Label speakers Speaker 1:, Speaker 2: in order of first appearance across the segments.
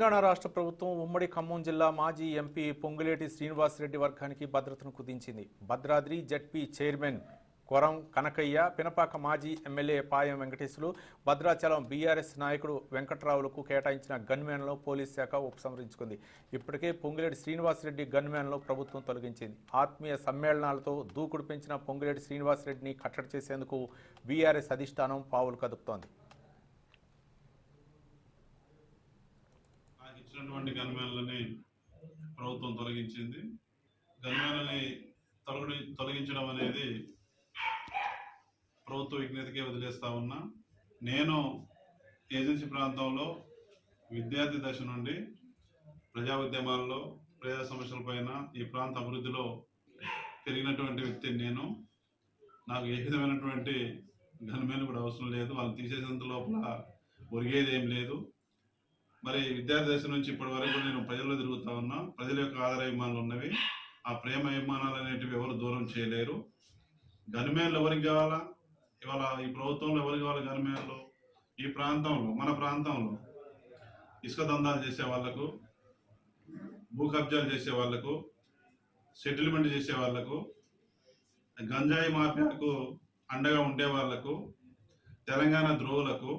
Speaker 1: తెలంగాణ రాష్ట్ర ప్రభుత్వం ఉమ్మడి ఖమ్మం జిల్లా మాజీ ఎంపీ పొంగులేటి శ్రీనివాసరెడ్డి వర్గానికి భద్రతను కుదించింది. భద్రాద్రి జడ్పీ చైర్మన్ కొరం కనకయ్య పినపాక మాజీ ఎమ్మెల్యే పాయం వెంకటేశ్వరు భద్రాచలం బీఆర్ఎస్ నాయకుడు వెంకట్రావులకు కేటాయించిన గన్మ్యాన్లో పోలీస్ శాఖ ఉపసంహరించుకుంది. ఇప్పటికే పొంగులేటి శ్రీనివాసరెడ్డి గన్మ్యాన్లో ప్రభుత్వం తొలగించింది. ఆత్మీయ సమ్మేళనాలతో దూకుడు పెంచిన పొంగులేటి శ్రీనివాసరెడ్డిని కట్టడి చేసేందుకు బీఆర్ఎస్ అధిష్టానం పావులు కదుపుతోంది.
Speaker 2: వచ్చినటువంటి గన్మ్యాన్లని ప్రభుత్వం తొలగించింది. గన్మ్యాన్లని తొలగి తొలగించడం అనేది ప్రభుత్వ విజ్ఞతకే వదిలేస్తా ఉన్నా నేను ఏజెన్సీ ప్రాంతంలో విద్యార్థి దశ నుండి ప్రజా ఉద్యమాల్లో ప్రజా సమస్యలపైన ఈ ప్రాంత అభివృద్ధిలో పెరిగినటువంటి వ్యక్తిని నేను. నాకు ఏ విధమైనటువంటి గన్మేలు కూడా అవసరం లేదు. వాళ్ళు తీసేసేంత లోపల ఒరిగేది ఏం లేదు. మరి విద్యార్థి దశ నుంచి ఇప్పటి వరకు నేను ప్రజల్లో తిరుగుతా ఉన్నా ప్రజల యొక్క ఆదర అభిమానాలు ఉన్నవి. ఆ ప్రేమ అభిమానాలు అనేటివి ఎవరు దూరం చేయలేరు. గనిమేళ్ళు ఎవరికి కావాలా? ఇవాళ ఈ ప్రభుత్వంలో ఎవరికి కావాలి గనిమేళ్ళు? ఈ ప్రాంతంలో మన ప్రాంతంలో ఇసుక దందాలు చేసే వాళ్ళకు భూ కబ్జాలు చేసే వాళ్ళకు సెటిల్మెంట్ చేసే వాళ్ళకు గంజాయి మాఫియాకు అండగా ఉండే వాళ్ళకు తెలంగాణ ద్రోవులకు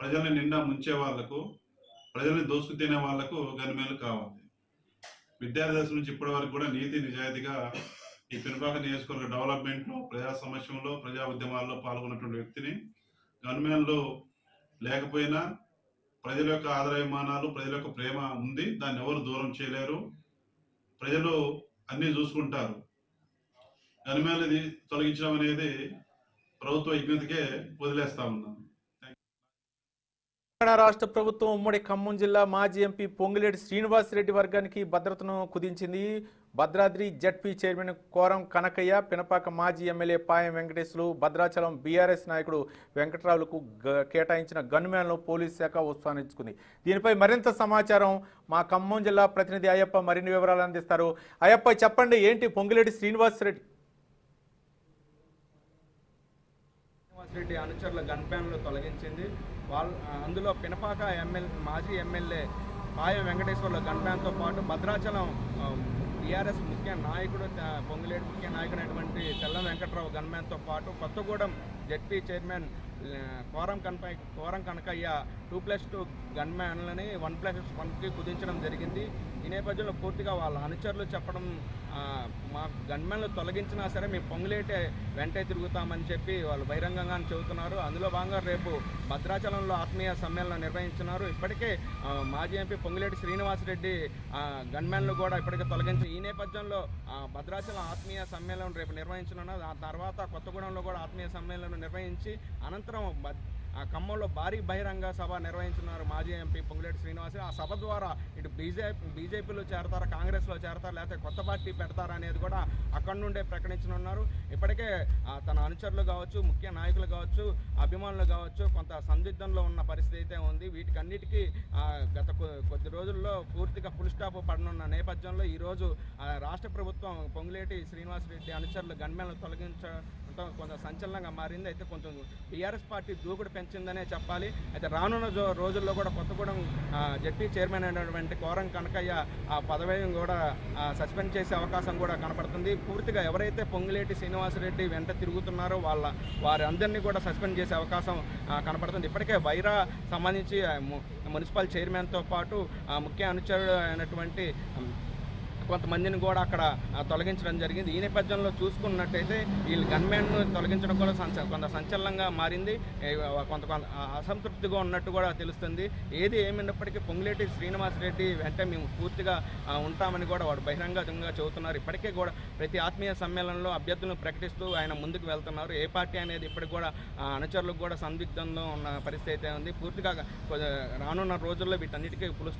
Speaker 2: ప్రజల్ని నిండా ముంచే వాళ్ళకు ప్రజల్ని దోసుకు తినే వాళ్ళకు గనిమేలు కావాలి. విద్యార్థి నుంచి ఇప్పటి వరకు కూడా నీతి నిజాయితీగా ఈ పెనుపాక నియోజకవర్గ డెవలప్మెంట్లో ప్రజా సమస్యల్లో ప్రజా ఉద్యమాల్లో పాల్గొన్నటువంటి వ్యక్తిని గన్మేన్లో లేకపోయినా ప్రజల యొక్క ఆదరాభిమానాలు ప్రజల యొక్క ప్రేమ ఉంది. దాన్ని ఎవరు దూరం చేయలేరు. ప్రజలు అన్నీ చూసుకుంటారు. గన్మేలు తొలగించడం అనేది ప్రభుత్వ విజ్ఞతకే వదిలేస్తా ఉన్నాను.
Speaker 1: తెలంగాణ రాష్ట్ర ప్రభుత్వం ఉమ్మడి ఖమ్మం జిల్లా మాజీ ఎంపీ పొంగిలేటి శ్రీనివాసరెడ్డి వర్గానికి భద్రతను కుదించింది. భద్రాద్రి జడ్పీ చైర్మన్ కోరం కనకయ్య పినపాక మాజీ ఎమ్మెల్యే పాయం వెంకటేశ్వరు భద్రాచలం బీఆర్ఎస్ నాయకుడు వెంకట్రావులకు కేటాయించిన గన్మ్యాన్లో పోలీస్ శాఖ ఉత్సాహించుకుంది దీనిపై మరింత సమాచారం మా ఖమ్మం జిల్లా ప్రతినిధి అయ్యప్ప మరిన్ని వివరాలు అందిస్తారు. అయ్యప్ప చెప్పండి ఏంటి పొంగిలేటి శ్రీనివాసరెడ్డి
Speaker 3: రెడ్డి అనుచరుల గన్ ప్యాన్లు తొలగించింది. వాళ్ళ అందులో పినపాక ఎమ్మెల్యే మాజీ ఎమ్మెల్యే పాయ వెంకటేశ్వర్ల గన్ ప్యాన్తో పాటు భద్రాచలం టీఆర్ఎస్ ముఖ్య నాయకుడు పొంగులేటి ముఖ్య నాయకుడైనటువంటి తెల్ల వెంకట్రావు గన్ మ్యాన్తో పాటు Kothagudem ZP chairman Koram కనపై Koram Kanakaiah two plus two gun మ్యాన్లని one plus వన్కి కుదించడం జరిగింది. ఈ నేపథ్యంలో పూర్తిగా వాళ్ళ అనుచరులు చెప్పడం మా గన్మెన్లు తొలగించినా సరే మేము పొంగులేటే వెంటే తిరుగుతామని చెప్పి వాళ్ళు బహిరంగంగా చెబుతున్నారు. అందులో భాగంగా రేపు భద్రాచలంలో ఆత్మీయ సమ్మేళనం నిర్వహించున్నారు ఇప్పటికే మాజీ ఎంపీ పొంగులేటి శ్రీనివాసరెడ్డి గన్మెన్లు కూడా ఇప్పటికే తొలగించి ఈ నేపథ్యంలో భద్రాచలం ఆత్మీయ సమ్మేళనం రేపు నిర్వహించనున్నారు. ఆ తర్వాత కొత్తగూడెంలో కూడా ఆత్మీయ సమ్మేళనం నిర్వహించి అనంతరం బద్- ఆ ఖమ్మంలో భారీ బహిరంగ సభ నిర్వహించున్నారు మాజీ ఎంపీ పొంగులేటి శ్రీనివాస్. ఆ సభ ద్వారా ఇటు బీజేపీ బీజేపీలో చేరతారా కాంగ్రెస్లో చేరతారా లేకపోతే కొత్త పార్టీ పెడతారా అనేది కూడా అక్కడి నుండే ప్రకటించనున్నారు. ఇప్పటికే తన అనుచరులు కావచ్చు ముఖ్య నాయకులు కావచ్చు అభిమానులు కావచ్చు కొంత సందిగ్ధంలో ఉన్న పరిస్థితి అయితే ఉంది. వీటికన్నిటికీ గత కొ- కొద్ది రోజుల్లో పూర్తిగా ఫుల్ స్టాప్ పడనున్న నేపథ్యంలో ఈరోజు రాష్ట్ర ప్రభుత్వం పొంగులేటి శ్రీనివాసరెడ్డి అనుచరులు గన్మెన్లు మొత్తం కొంత సంచలనంగా మారింది. అయితే కొంచెం టీఆర్ఎస్ పార్టీ దూకుడు పెంచిందనే చెప్పాలి. అయితే రానున్న రోజుల్లో కూడా కొత్తగూడెం జడ్పీ చైర్మన్ అయినటువంటి కోరం కనకయ్య ఆ పదవిని కూడా సస్పెండ్ చేసే అవకాశం కూడా కనపడుతుంది పూర్తిగా ఎవరైతే పొంగులేటి శ్రీనివాసరెడ్డి వెంట తిరుగుతున్నారో వాళ్ళ వారందరినీ కూడా సస్పెండ్ చేసే అవకాశం కనపడుతుంది ఇప్పటికే వైరా సంబంధించి మున్సిపల్ చైర్మన్తో పాటు ముఖ్య అనుచరుడు అయినటువంటి కొంతమందిని కూడా అక్కడ తొలగించడం జరిగింది. ఈ నేపథ్యంలో చూసుకున్నట్టయితే వీళ్ళు గన్మెన్ తొలగించడం కూడా సంచ కొంత సంచలనంగా మారింది. కొంత కొంత అసంతృప్తిగా ఉన్నట్టు కూడా తెలుస్తుంది. ఏది ఏమైనప్పటికీ పొంగులేటి శ్రీనివాసరెడ్డి వెంట మేము పూర్తిగా ఉంటామని కూడా వాడు బహిరంగంగా చెబుతున్నారు. ఇప్పటికే కూడా ప్రతి ఆత్మీయ సమ్మేళనంలో అభ్యర్థులను ప్రకటిస్తూ ఆయన ముందుకు వెళ్తున్నారు. ఏ పార్టీ అనేది ఇప్పటికి కూడా అనుచరులకు కూడా సందిగ్ధంలో ఉన్న పరిస్థితి అయితే ఉంది. పూర్తిగా రానున్న రోజుల్లో వీటన్నిటికీ పులుసు